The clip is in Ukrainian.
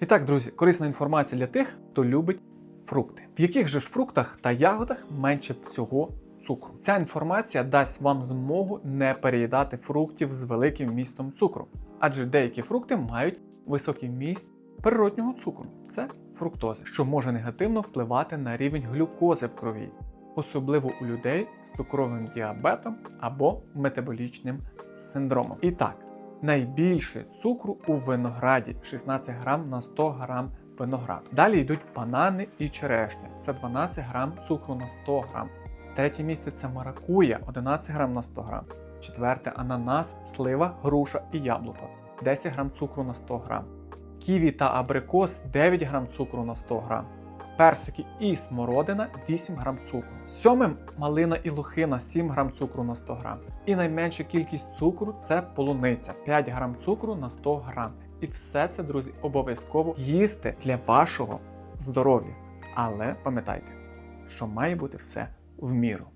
І так, друзі, корисна інформація для тих, хто любить фрукти. В яких же ж фруктах та ягодах менше всього цукру? Ця інформація дасть вам змогу не переїдати фруктів з великим вмістом цукру, адже деякі фрукти мають високий вміст природнього цукру це фруктози, що може негативно впливати на рівень глюкози в крові, особливо у людей з цукровим діабетом або метаболічним синдромом. І так, найбільше цукру у винограді 16 грам на 100 грам винограду. Далі йдуть банани і черешня. Це 12 грам цукру на 100 грам. Третє місце це маракуя 11 грам на 100 грам. Четверте ананас, слива, груша і яблуко 10 грам цукру на 100 грам. Ківі та абрикос 9 грам цукру на 100 грам. Персики і смородина 8 грам цукру. Сьомим малина і лохина 7 грам цукру на 100 грам. І найменша кількість цукру це полуниця 5 грам цукру на 100 грам. І все це, друзі, обов'язково їсти для вашого здоров'я. Але пам'ятайте, що має бути все в міру.